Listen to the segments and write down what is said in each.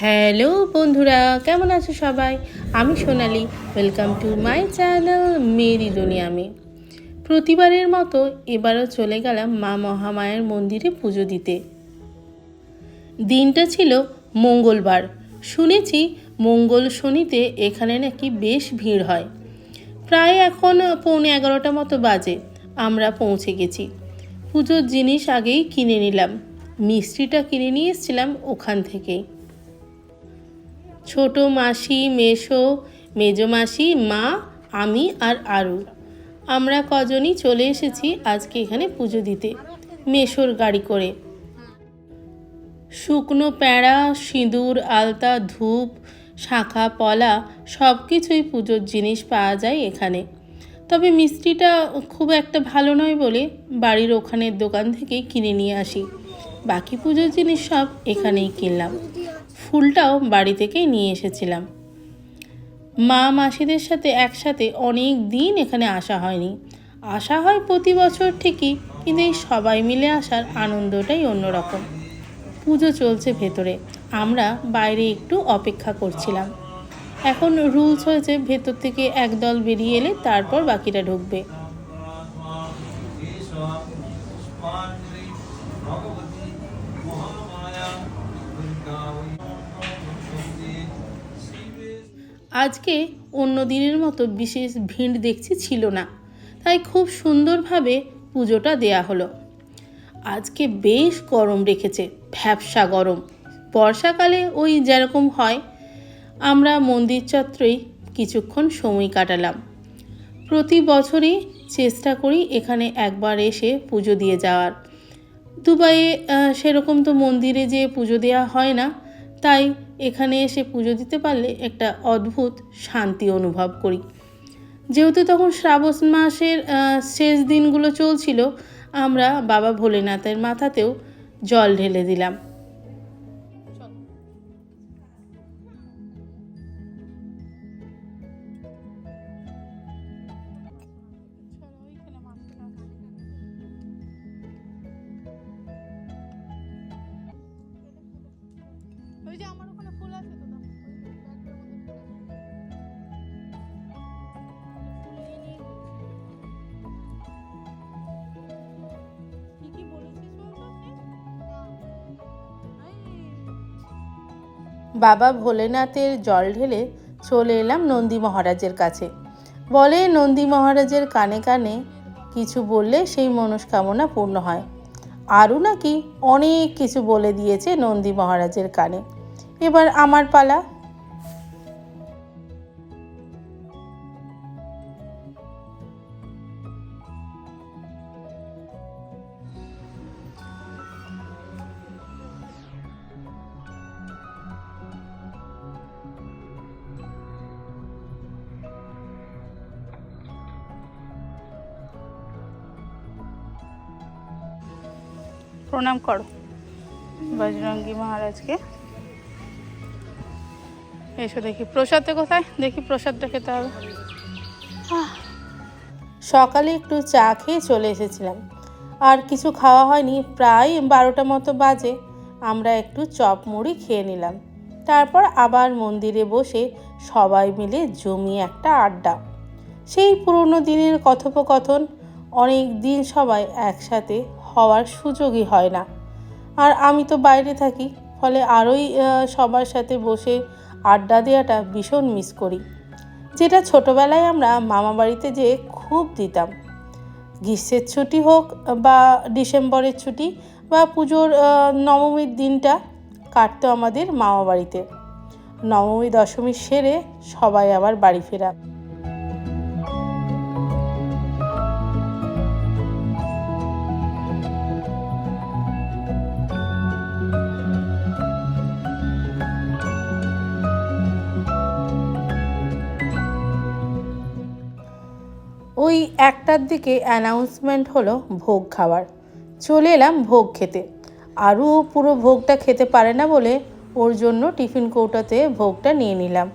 Hello বন্ধুরা, কেমন আছো সবাই? আমি Sonali welcome to my channel Meri Duniya Me প্রতিবারের মতো এবারও চলে গেলাম মা মহামায়ের মন্দিরে পুজো দিতে। দিনটা ছিল মঙ্গলবার। শুনেছি মঙ্গল শনিতে এখানে নাকি বেশ ভিড় হয়। প্রায় এখন পৌনে এগারোটা মতো বাজে, আমরা পৌঁছে গেছি। পুজোর জিনিস আগেই কিনে নিলাম। মিষ্টিটা কিনে নিয়ে এসেছিলাম ওখান থেকেই। ছোট মাসি মেশো মেজো মাসি, মা, আমি আর আরু। আমরা কজনই চলে এসেছি আজকে এখানে পুজো দিতে মেশোর গাড়ি করে। শুকনো প্যাঁড়া, সিঁদুর, আলতা, ধূপ, শাঁখা, পলা সব কিছুই পুজোর জিনিস পাওয়া যায় এখানে। তবে মিষ্টিটা খুব একটা ভালো নয় বলে বাড়ির ওখানের দোকান থেকে কিনে নিয়ে আসি। বাকি পুজোর জিনিস সব এখানেই কিনলাম। ফুলটাও বাড়ি থেকেই নিয়ে এসেছিলাম। মা মাসিদের সাথে একসাথে অনেক দিন এখানে আসা হয়নি। আসা হয় প্রতি বছর ঠিকই, কিন্তু এই সবাই মিলে আসার আনন্দটাই অন্যরকম। পুজো চলছে ভেতরে, আমরা বাইরে একটু অপেক্ষা করছিলাম। এখন রুলস হয়েছে ভেতর থেকে একদল বেরিয়ে এলে তারপর বাকিটা ঢুকবে। আজকে অন্য দিনের মতো বিশেষ ভিড় দেখছি ছিল না। তাই খুব সুন্দরভাবে পুজোটা দেয়া হলো। আজকে বেশ গরম রেখেছে, ভ্যাবসা গরম। বর্ষাকালে ওই যেরকম হয়, আমরা মন্দির চত্বরেই কিছুক্ষণ সময় কাটালাম। প্রতি বছরই চেষ্টা করি এখানে একবার এসে পুজো দিয়ে যাওয়ার। দুবাইয়ে সেরকম তো মন্দিরে যে পুজো দেওয়া হয় না। তাই এখানে এসে পুজো দিতে পারলে একটা অদ্ভুত শান্তি অনুভব করি। যেহেতু তখন শ্রাবণ মাসের শেষ দিনগুলো চলছিল, আমরা বাবা ভোলেনাথের মাথাতেও জল ঢেলে দিলাম। ওই যে আমার ওখানে ফুল আছে তো? বাবা ভোলেনাথের জল ঢেলে চলে এলাম নন্দী মহারাজের কাছে। বলে, নন্দী মহারাজের কানে কানে কিছু বললে সেই মনস্কামনা পূর্ণ হয়। আরও নাকি অনেক কিছু বলে দিয়েছে নন্দী মহারাজের কানে। এবার আমার পালা। প্রণাম করো। বজরঙ্গী মহারাজকে। এসো দেখি। প্রসাদটা কোথায়? দেখি প্রসাদটা খেতে হবে। সকালে একটু চা খেয়ে চলে এসেছিলাম। আর কিছু খাওয়া হয়নি, প্রায় বারোটা মতো বাজে। আমরা একটু চপ মুড়ি খেয়ে নিলাম। তারপর আবার মন্দিরে বসে সবাই মিলে জমিয়ে একটা আড্ডা। সেই পুরনো দিনের কথোপকথন, অনেক দিন সবাই একসাথে হওয়ার সুযোগই হয় না। আর আমি তো বাইরে থাকি ফলে আরোই সবার সাথে বসে আড্ডা দেওয়াটা ভীষণ মিস করি। যেটা ছোটোবেলায় আমরা মামা বাড়িতে যেয়ে খুব দিতাম। গ্রীষ্মের ছুটি হোক বা ডিসেম্বরের ছুটি বা পুজোর নবমীর দিনটা কাটতো আমাদের মামা বাড়িতে। নবমী, দশমী সেরে সবাই আবার বাড়ি ফেরা। ওই একটার দিকে অ্যানাউন্সমেন্ট হলো ভোগ খাওয়ার। চলে এলাম ভোগ খেতে। আরও পুরো ভোগটা খেতে পারে না বলে ওর জন্য টিফিন কৌটাতে ভোগটা নিয়ে নিলাম।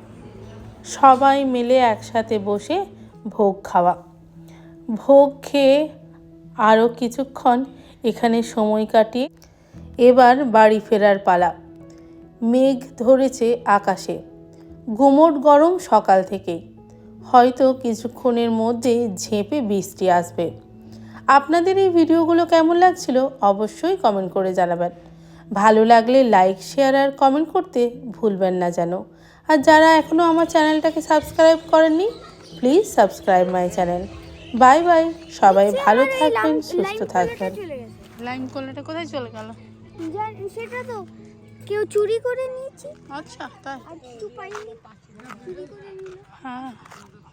সবাই মিলে একসাথে বসে ভোগ খাওয়া। ভোগ খেয়ে আরও কিছুক্ষণ এখানে সময় কাটিয়ে এবার বাড়ি ফেরার পালা। মেঘ ধরেছে আকাশে। গুমোট গরম সকাল থেকেই। হয়তো কিছুক্ষণের মধ্যে ঝেঁপে বৃষ্টি আসবে। আপনাদের এই ভিডিওগুলো কেমন লাগছিল অবশ্যই কমেন্ট করে জানাবেন। ভালো লাগলে লাইক শেয়ার আর কমেন্ট করতে ভুলবেন না যেন। আর যারা এখনও আমার চ্যানেলটাকে সাবস্ক্রাইব করেননি please subscribe my channel bye bye সবাই ভালো থাকবেন সুস্থ থাকবেন। লাইম কলাটা কোথায় চলে গেল? সেটা তো কেউ চুরি করে নিয়েছে। আচ্ছা তাই। 啊。